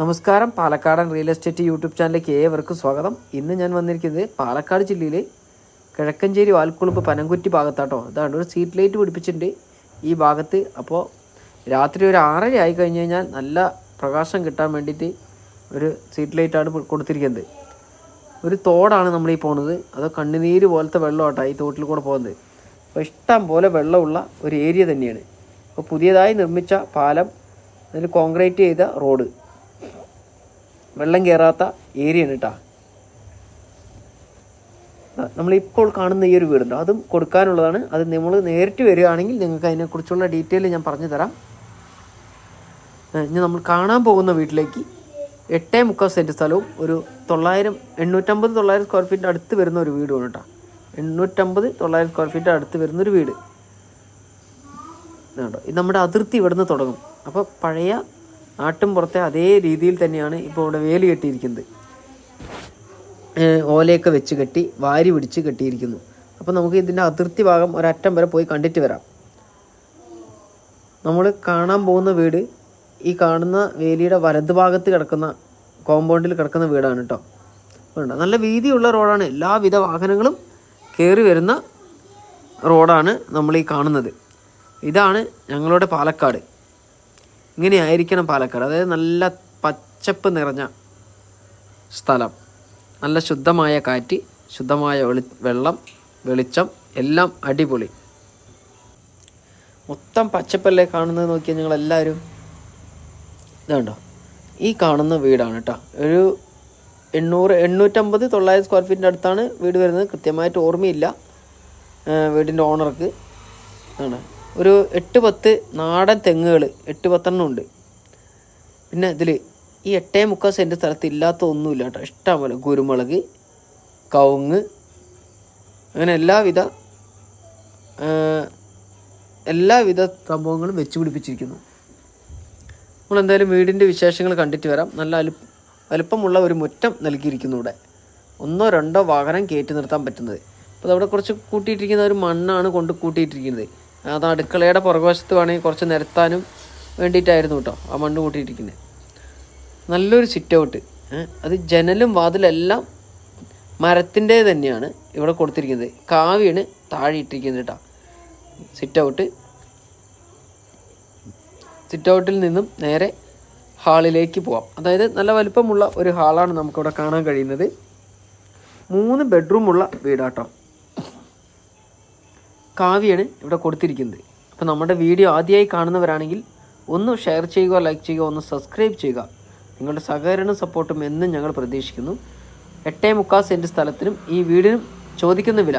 നമസ്കാരം. പാലക്കാടൻ real estate YouTube ചാനലിലേക്ക് ഏവർക്കും സ്വാഗതം. ഇന്ന് ഞാൻ വന്നിരിക്കുന്നത് പാലക്കാട് ജില്ലയിലെ കിഴക്കഞ്ചേരി വാൽക്കുളുമ്പ് പനംകുറ്റി ഭാഗത്താട്ടോ. അതാണ് ഒരു സീറ്റ് ലൈറ്റ് പിടിപ്പിച്ചിട്ടുണ്ട് ഈ ഭാഗത്ത്. അപ്പോൾ രാത്രി ഒരു ആറര ആയി കഴിഞ്ഞ് കഴിഞ്ഞാൽ നല്ല പ്രകാശം കിട്ടാൻ വേണ്ടിയിട്ട് ഒരു സീറ്റ് ലൈറ്റാണ് കൊടുത്തിരിക്കുന്നത്. ഒരു തോടാണ് നമ്മൾ ഈ പോണത്. അത് കണ്ണുനീര് പോലത്തെ വെള്ളമാട്ടോ ഈ തോട്ടിൽ കൂടെ പോകുന്നത്. അപ്പോൾ ഇഷ്ടം പോലെ വെള്ളമുള്ള ഒരു ഏരിയ തന്നെയാണ്. അപ്പോൾ പുതിയതായി നിർമ്മിച്ച പാലം അതിൽ കോൺക്രീറ്റ് ചെയ്ത റോഡ് വെള്ളം കയറാത്ത ഏരിയയാണ് കേട്ടോ നമ്മളിപ്പോൾ കാണുന്ന ഈ ഒരു വീടുണ്ട്. അതും കൊടുക്കാനുള്ളതാണ്. അത് നമ്മൾ നേരിട്ട് വരികയാണെങ്കിൽ നിങ്ങൾക്ക് അതിനെക്കുറിച്ചുള്ള ഡീറ്റെയിൽ ഞാൻ പറഞ്ഞു തരാം ഇനി നമ്മൾ കാണാൻ പോകുന്ന വീട്ടിലേക്ക് എട്ടേ മുക്കാൽ സെന്റ് സ്ഥലവും ഒരു തൊള്ളായിരം എണ്ണൂറ്റമ്പത് തൊള്ളായിരം സ്ക്വയർ ഫീറ്റ് അടുത്ത് വരുന്ന ഒരു വീടുമാണ് കേട്ടോ എണ്ണൂറ്റമ്പത് തൊള്ളായിരം സ്ക്വയർ ഫീറ്റ് അടുത്ത് വരുന്ന ഒരു വീട്. കേട്ടോ ഇത് നമ്മുടെ അതിർത്തി ഇവിടുന്ന് തുടങ്ങും. അപ്പോൾ പഴയ നാട്ടും പുറത്തെ അതേ രീതിയിൽ തന്നെയാണ് ഇപ്പോൾ ഇവിടെ വേലി കെട്ടിയിരിക്കുന്നത്. ഓലയൊക്കെ വെച്ച് കെട്ടി വാരി പിടിച്ച് കെട്ടിയിരിക്കുന്നു. അപ്പോൾ നമുക്ക് ഇതിന്റെ അതിർത്തി ഭാഗം ഒരറ്റം വരെ പോയി കണ്ടിട്ട് വരാം. നമ്മൾ കാണാൻ പോകുന്ന വീട് ഈ കാണുന്ന വേലിയുടെ വലത് ഭാഗത്ത് കിടക്കുന്ന കോമ്പൗണ്ടിൽ കിടക്കുന്ന വീടാണ് കേട്ടോ വേണ്ട നല്ല വീതിയുള്ള റോഡാണ്. എല്ലാവിധ വാഹനങ്ങളും കയറി വരുന്ന റോഡാണ് നമ്മൾ ഈ കാണുന്നത്. ഇതാണ് ഞങ്ങളുടെ പാലക്കാട്. ഇങ്ങനെയായിരിക്കണം പാലക്കാട്. അതായത് നല്ല പച്ചപ്പ് നിറഞ്ഞ സ്ഥലം. നല്ല ശുദ്ധമായ കാറ്റ് ശുദ്ധമായ വെളി വെള്ളം വെളിച്ചം എല്ലാം അടിപൊളി. മൊത്തം പച്ചപ്പല്ലേ കാണുന്നത് നോക്കിയാൽ നിങ്ങൾ എല്ലാവരും ഇതുണ്ടോ ഈ കാണുന്ന വീടാണ് കേട്ടോ. ഒരു എണ്ണൂറ് എണ്ണൂറ്റമ്പത് തൊള്ളായിരം സ്ക്വയർ ഫീറ്റിന്റെ അടുത്താണ് വീട് വരുന്നത്. കൃത്യമായിട്ട് ഓർമ്മയില്ല വീടിന്റെ ഓണർക്ക് ആണ് ഒരു എട്ട് പത്ത് നാടൻ തെങ്ങുകൾ എട്ട് പത്തെണ്ണം ഉണ്ട്. പിന്നെ ഇതിൽ ഈ എട്ടേ മുക്കാൽ സെന്റ് സ്ഥലത്ത് ഇല്ലാത്ത ഒന്നുമില്ല കേട്ടോ. ഇഷ്ടം പോലെ കുരുമുളക് കവുങ്ങ് അങ്ങനെ എല്ലാവിധ എല്ലാവിധ സംഭവങ്ങളും വെച്ച് പിടിപ്പിച്ചിരിക്കുന്നു. നമ്മൾ എന്തായാലും വീടിന്റെ വിശേഷങ്ങൾ കണ്ടിട്ട് വരാം. നല്ല അലു വലുപ്പമുള്ള ഒരു മുറ്റം നൽകിയിരിക്കുന്നു ഇവിടെ. ഒന്നോ രണ്ടോ വാഹനം കയറ്റി നിർത്താൻ പറ്റുന്നത്. അപ്പോൾ അവിടെ കുറച്ച് കൂട്ടിയിട്ടിരിക്കുന്ന ഒരു മണ്ണാണ് കൊണ്ട് കൂട്ടിയിട്ടിരിക്കുന്നത്. അത് അടുക്കളയുടെ പുറകുവശത്ത് വേണമെങ്കിൽ കുറച്ച് നിരത്താനും വേണ്ടിയിട്ടായിരുന്നു കേട്ടോ ആ മണ്ണ് കൂട്ടിയിട്ടിരിക്കുന്നത് നല്ലൊരു സിറ്റ് ഔട്ട് അത് ജനലും വാതിലെല്ലാം മരത്തിന്റെ തന്നെയാണ് ഇവിടെ കൊടുത്തിരിക്കുന്നത്. കാവിയാണ് താഴെ ഇട്ടിരിക്കുന്നത് കേട്ടോ. സിറ്റ് ഔട്ട് സിറ്റ് ഔട്ടിൽ നിന്നും നേരെ ഹാളിലേക്ക് പോവാം. അതായത് നല്ല വലിപ്പമുള്ള ഒരു ഹാളാണ് നമുക്കിവിടെ കാണാൻ കഴിയുന്നത്. മൂന്ന് ബെഡ്റൂമുള്ള വീടാട്ടോ. കാവ്യാണ് ഇവിടെ കൊടുത്തിരിക്കുന്നത്. അപ്പോൾ നമ്മുടെ വീഡിയോ ആദ്യമായി കാണുന്നവരാണെങ്കിൽ ഒന്ന് ഷെയർ ചെയ്യുക ലൈക്ക് ചെയ്യുക ഒന്ന് സബ്സ്ക്രൈബ് ചെയ്യുക. നിങ്ങളുടെ സഹകരണ സപ്പോർട്ടും എന്നും ഞങ്ങൾ പ്രതീക്ഷിക്കുന്നു. എട്ടേ മുക്കാൽ സെന്റ് സ്ഥലത്തിനും ഈ വീടിനും ചോദിക്കുന്ന വില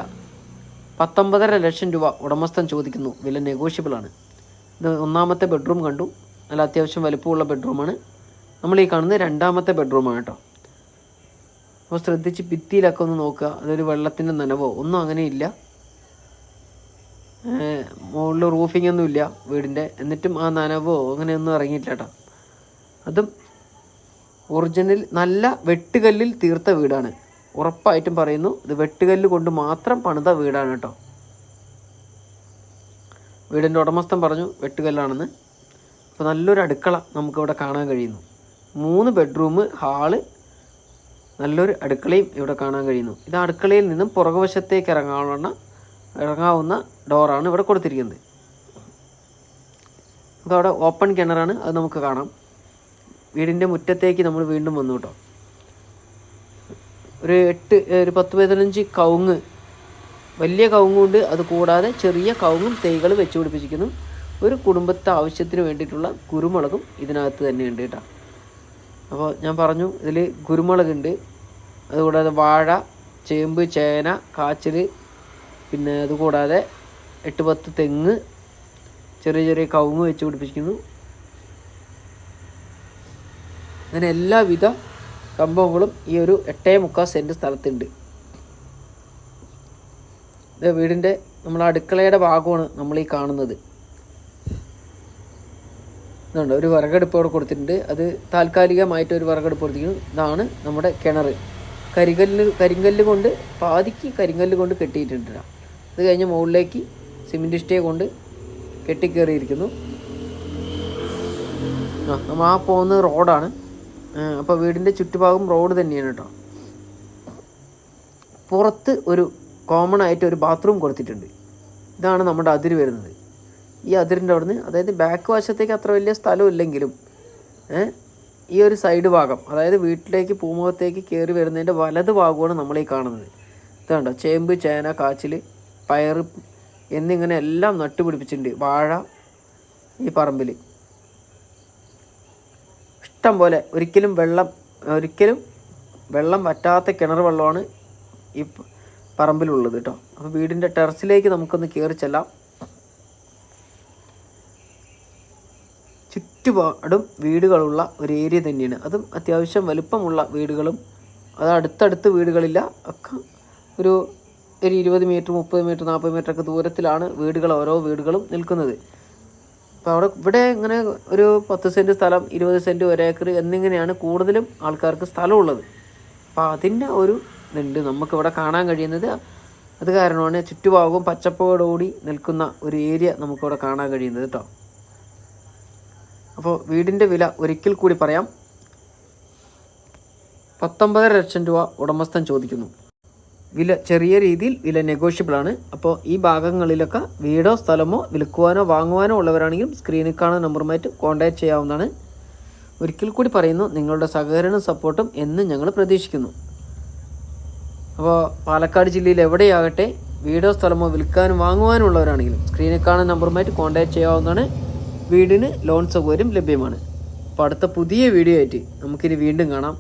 പത്തൊമ്പതര ലക്ഷം രൂപ ഉടമസ്ഥൻ ചോദിക്കുന്നു. വില നെഗോഷ്യബിൾ ആണ്. ഇത് ഒന്നാമത്തെ ബെഡ്റൂം കണ്ടു. നല്ല അത്യാവശ്യം വലുപ്പമുള്ള ബെഡ്റൂമാണ് നമ്മൾ ഈ കാണുന്നത് രണ്ടാമത്തെ ബെഡ്റൂമാണ് കേട്ടോ. അപ്പോൾ ശ്രദ്ധിച്ച് ഭിത്തിയിലൊക്കെ ഒന്ന് നോക്കുക. അതൊരു വെള്ളത്തിന്റെ നനവോ? ഒന്നും അങ്ങനെ ഇല്ല മുകളിൽ റൂഫിംഗ് ഒന്നും ഇല്ല വീടിന്റെ എന്നിട്ടും ആ നനവോ അങ്ങനെയൊന്നും ഇറങ്ങിയില്ല കേട്ടോ അതും ഒറിജിനൽ നല്ല വെട്ടുകല്ലിൽ തീർത്ത വീടാണ്. ഉറപ്പായിട്ടും പറയുന്നു ഇത് വെട്ടുകല്ല് കൊണ്ട് മാത്രം പണിത വീടാണ് കേട്ടോ വീടിന്റെ ഉടമസ്ഥൻ പറഞ്ഞു വെട്ടുകല്ലാണെന്ന്. അപ്പോൾ നല്ലൊരു അടുക്കള നമുക്കിവിടെ കാണാൻ കഴിയുന്നു. മൂന്ന് ബെഡ്റൂം ഹാൾ നല്ലൊരു അടുക്കളയും ഇവിടെ കാണാൻ കഴിയുന്നു. ഇത് അടുക്കളയിൽ നിന്നും പുറകുവശത്തേക്ക് ഇറങ്ങാവുന്ന ഇറങ്ങാവുന്ന ഡോറാണ് ഇവിടെ കൊടുത്തിരിക്കുന്നത്. അതവിടെ ഓപ്പൺ കിണറാണ് അത് നമുക്ക് കാണാം. വീടിന്റെ മുറ്റത്തേക്ക് നമ്മൾ വീണ്ടും വന്നു കേട്ടോ. ഒരു എട്ട് ഒരു പത്ത് പതിനഞ്ച് കവുങ്ങ്. വലിയ കവുങ്ങുണ്ട്. അത് കൂടാതെ ചെറിയ കവുങ്ങും തൈകൾ വെച്ച് പിടിപ്പിച്ചിരിക്കുന്നു. ഒരു കുടുംബത്തെ ആവശ്യത്തിന് വേണ്ടിയിട്ടുള്ള കുരുമുളകും ഇതിനകത്ത് തന്നെ ഉണ്ട് കേട്ടോ. അപ്പോൾ ഞാൻ പറഞ്ഞു ഇതിൽ കുരുമുളകുണ്ട്. അതുകൂടാതെ വാഴ ചേമ്പ് ചേന കാച്ചിൽ പിന്നെ അതുകൂടാതെ എട്ട് പത്ത് തെങ്ങ് ചെറിയ ചെറിയ കവുങ്ങ് വെച്ച് പിടിപ്പിച്ചിരിക്കുന്നു. അങ്ങനെ എല്ലാവിധ സംഭവങ്ങളും ഈ ഒരു എട്ടേ മുക്കാൽ സെന്റ് സ്ഥലത്തുണ്ട്. ഇത് വീടിന്റെ നമ്മൾ അടുക്കളയുടെ ഭാഗമാണ് നമ്മൾ ഈ കാണുന്നത്. ഇതുണ്ട് ഒരു വിറകടുപ്പ് അവിടെ കൊടുത്തിട്ടുണ്ട്. അത് താൽക്കാലികമായിട്ട് ഒരു വിറകടുപ്പ് കൊടുത്തിരിക്കുന്നു. ഇതാണ് നമ്മുടെ കിണർ കരിങ്കല്ല് കരിങ്കല്ല് കൊണ്ട് പാതിക്ക് കരിങ്കല്ല് കൊണ്ട് കെട്ടിയിട്ടുണ്ട്. അത് കഴിഞ്ഞ് മുകളിലേക്ക് സിമെന്റ് സ്റ്റേ കൊണ്ട് കെട്ടിക്കേറിയിരിക്കുന്നു. ആ നമ്മൾ ആ പോകുന്നത് റോഡാണ്. അപ്പോൾ വീടിന്റെ ചുറ്റുഭാഗം റോഡ് തന്നെയാണ് കേട്ടോ. പുറത്ത് ഒരു കോമൺ ആയിട്ട് ഒരു ബാത്റൂം കൊടുത്തിട്ടുണ്ട്. ഇതാണ് നമ്മുടെ അതിര് വരുന്നത്. ഈ അതിരിന്റെ അവിടുന്ന് അതായത് ബാക്ക് വശത്തേക്ക് അത്ര വലിയ സ്ഥലം ഇല്ലെങ്കിലും ഈ ഒരു സൈഡ് ഭാഗം അതായത് വീട്ടിലേക്ക് പൂമുഖത്തേക്ക് കയറി വരുന്നതിന്റെ വലത് ഭാഗമാണ് നമ്മൾ ഈ കാണുന്നത്. ഇതാണ്ടോ ചേമ്പ് ചേന കാച്ചിൽ പയർ എന്നിങ്ങനെ എല്ലാം നട്ടുപിടിപ്പിച്ചിട്ടുണ്ട്. വാഴ ഈ പറമ്പിൽ ഇഷ്ടം പോലെ ഒരിക്കലും വെള്ളം ഒരിക്കലും വെള്ളം വറ്റാത്ത കിണർ വെള്ളമാണ് ഈ പറമ്പിലുള്ളത് കേട്ടോ അപ്പോൾ വീടിന്റെ ടെറസിലേക്ക് നമുക്കൊന്ന് കയറി ചെല്ലാം. ചുറ്റുപാടും വീടുകളുള്ള ഒരു ഏരിയ തന്നെയാണ്. അതും അത്യാവശ്യം വലുപ്പമുള്ള വീടുകളും അത് അടുത്തടുത്ത് വീടുകളില്ല. ഒക്കെ ഒരു ഒരു ഇരുപത് മീറ്റർ മുപ്പത് മീറ്റർ നാൽപ്പത് മീറ്റർ ഒക്കെ ദൂരത്തിലാണ് വീടുകൾ ഓരോ വീടുകളും നിൽക്കുന്നത്. അപ്പോൾ അവിടെ ഇവിടെ ഇങ്ങനെ ഒരു പത്ത് സെന്റ് സ്ഥലം ഇരുപത് സെന്റ് ഒരേക്കർ എന്നിങ്ങനെയാണ് കൂടുതലും ആൾക്കാർക്ക് സ്ഥലമുള്ളത്. അപ്പോൾ അതിന്റെ ഒരു ഇതുണ്ട്. നമുക്കിവിടെ കാണാൻ കഴിയുന്നത് അത് കാരണമാണ് ചുറ്റുഭാഗവും പച്ചപ്പോടുകൂടി നിൽക്കുന്ന ഒരു ഏരിയ നമുക്കിവിടെ കാണാൻ കഴിയുന്നത് കേട്ടോ. അപ്പോൾ വീടിന്റെ വില ഒരിക്കൽ കൂടി പറയാം. പത്തൊമ്പതര ലക്ഷം രൂപ ഉടമസ്ഥൻ ചോദിക്കുന്നു. വില ചെറിയ രീതിയിൽ വില നെഗോഷ്യബിൾ ആണ്. അപ്പോൾ ഈ ഭാഗങ്ങളിലൊക്കെ വീടോ സ്ഥലമോ വിൽക്കുവാനോ വാങ്ങുവാനോ ഉള്ളവരാണെങ്കിലും സ്ക്രീനിൽ കാണുന്ന നമ്പറുമായിട്ട് കോൺടാക്റ്റ് ചെയ്യാവുന്നതാണ്. ഒരിക്കൽ കൂടി പറയുന്നു നിങ്ങളുടെ സഹകരണവും സപ്പോർട്ടും എന്നും ഞങ്ങൾ പ്രതീക്ഷിക്കുന്നു. അപ്പോൾ പാലക്കാട് ജില്ലയിൽ എവിടെയാകട്ടെ വീടോ സ്ഥലമോ വിൽക്കാനും വാങ്ങുവാനും ഉള്ളവരാണെങ്കിലും സ്ക്രീനിൽ കാണുന്ന നമ്പറുമായിട്ട് കോൺടാക്റ്റ് ചെയ്യാവുന്നതാണ്. വീടിന് ലോൺ സൗകര്യം ലഭ്യമാണ്. അപ്പോൾ അടുത്ത പുതിയ വീഡിയോ ആയിട്ട് നമുക്കിനി വീണ്ടും കാണാം.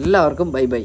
എല്ലാവർക്കും ബൈ ബൈ